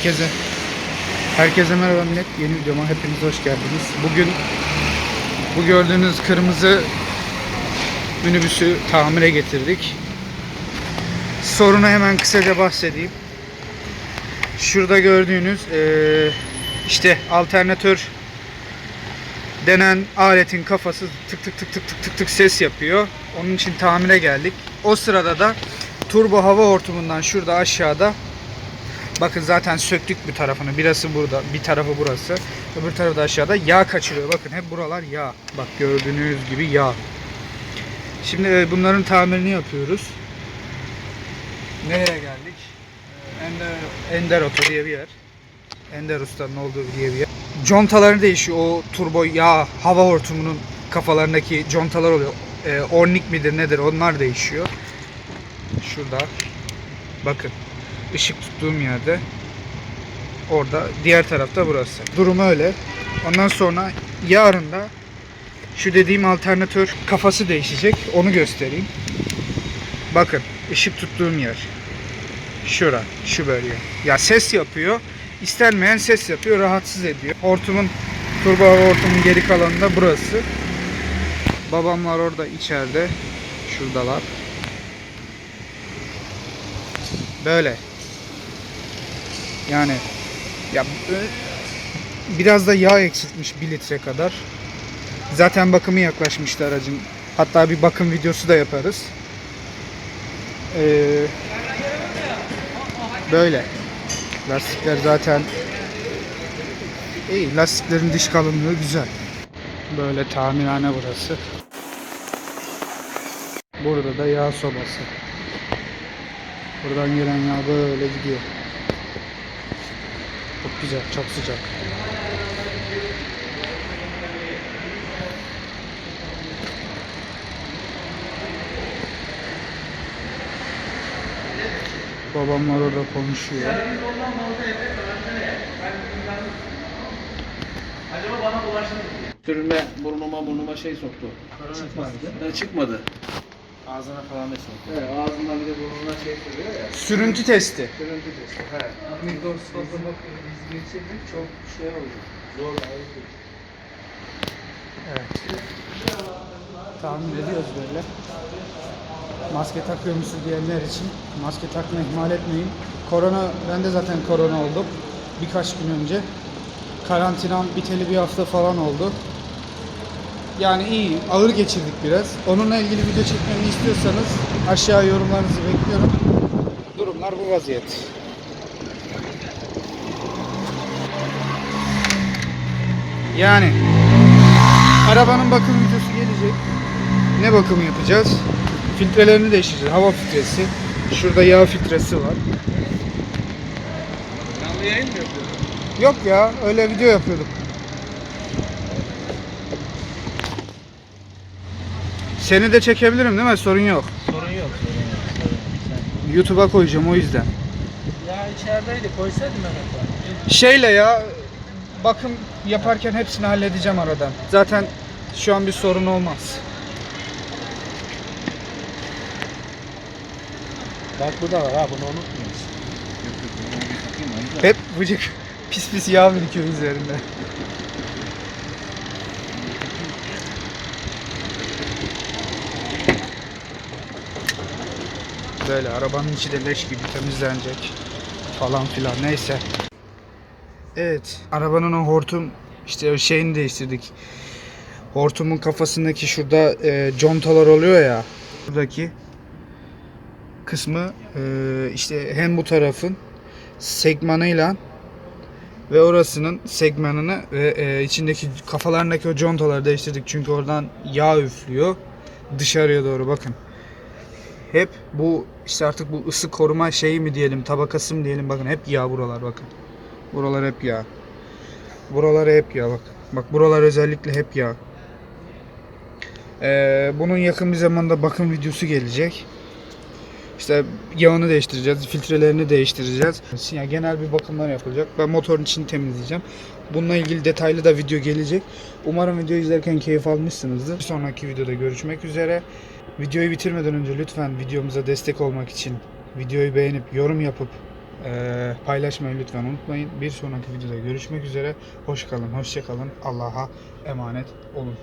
Herkese Herkese merhaba millet. Yeni videoma hepiniz hoş geldiniz. Bugün bu gördüğünüz kırmızı minibüsü tamire getirdik. Sorunu hemen kısaca bahsedeyim. Şurada gördüğünüz işte alternatör denen aletin kafası tık tık tık tık tık tık tık ses yapıyor. Onun için tamire geldik. O sırada da turbo hava hortumundan şurada aşağıda Bakın zaten söktük bir tarafını. Birası burada, bir tarafı burası. Öbür tarafı da aşağıda. Yağ kaçırıyor. Bakın hep buralar yağ. Bak gördüğünüz gibi yağ. Şimdi e, bunların tamirini yapıyoruz. Nereye geldik? Ee, Ender, Ender Oto diye bir yer. Ender Usta'nın olduğu diye bir yer. Contaları değişiyor. O turbo yağ hava hortumunun kafalarındaki contalar oluyor. Ee, ornik midir nedir onlar değişiyor. Şurada. Bakın ışık tuttuğum yerde orada diğer tarafta burası. Durum öyle. Ondan sonra yarın da şu dediğim alternatör kafası değişecek. Onu göstereyim. Bakın ışık tuttuğum yer. Şura, şu bölge. Ya ses yapıyor. İstenmeyen ses yapıyor, rahatsız ediyor. Hortumun turbo hortumun geri kalanında burası. Babamlar orada içeride. Şuradalar. Böyle. Yani ya biraz da yağ eksiltmiş 1 litre kadar. Zaten bakımı yaklaşmıştı aracın. Hatta bir bakım videosu da yaparız. Ee, böyle. Lastikler zaten iyi. Lastiklerin diş kalınlığı güzel. Böyle tamirhane burası. Burada da yağ sobası. Buradan gelen yağ böyle gidiyor. Çok güzel, çok sıcak. Babamlar orada konuşuyor. Sürünme burnuma burnuma şey soktu. Çıkmadı. Çıkmadı. Ağzına falan da soktu. Evet, ağzından bir de burnuna şey sürüyor ya. Sürüntü testi. Sürüntü testi. He. Mikroskopunu biz geçirdik çok şey oldu. Zor ayrı. Evet. Tahmin ediyoruz böyle. Maske takıyor musun diyenler için maske takmayı ihmal etmeyin. Korona, ben de zaten korona oldum. Birkaç gün önce. Karantinam biteli bir hafta falan oldu. Yani iyi, ağır geçirdik biraz. Onunla ilgili video çekmemi istiyorsanız aşağı yorumlarınızı bekliyorum. Durumlar bu vaziyet. Yani arabanın bakım videosu gelecek. Ne bakımı yapacağız? Filtrelerini değiştireceğiz. Hava filtresi. Şurada yağ filtresi var. Canlı yayın mı yapıyorsun? Yok ya, öyle video yapıyorduk. Seni de çekebilirim değil mi? Sorun yok. Sorun yok. Sorun yok. Sorun yok. YouTube'a koyacağım o yüzden. Ya içerideydi koysaydım ben. Şeyle ya bakım yaparken hepsini halledeceğim aradan. Zaten şu an bir sorun olmaz. Bak bu da var ha bunu unutmuyoruz. Hep vıcık pis pis yağ birikiyor üzerinde. Böyle arabanın içi de leş gibi temizlenecek falan filan neyse. Evet arabanın o hortum işte o şeyini değiştirdik. Hortumun kafasındaki şurada e, contalar oluyor ya. Buradaki kısmı e, işte hem bu tarafın segmanıyla ve orasının segmanını ve e, içindeki kafalarındaki o contaları değiştirdik çünkü oradan yağ üflüyor dışarıya doğru bakın. Hep bu işte artık bu ısı koruma şeyi mi diyelim tabakası mı diyelim bakın hep yağ buralar bakın. Buralar hep yağ. Buralar hep yağ bak. Bak buralar özellikle hep yağ. Ee, bunun yakın bir zamanda bakım videosu gelecek. İşte yağını değiştireceğiz, filtrelerini değiştireceğiz. Ya genel bir bakımlar yapılacak. Ben motorun içini temizleyeceğim. Bununla ilgili detaylı da video gelecek. Umarım video izlerken keyif almışsınızdır. Bir sonraki videoda görüşmek üzere. Videoyu bitirmeden önce lütfen videomuza destek olmak için videoyu beğenip yorum yapıp Ee, paylaşmayı lütfen unutmayın. Bir sonraki videoda görüşmek üzere. Hoş kalın, hoşça kalın. Allah'a emanet olun.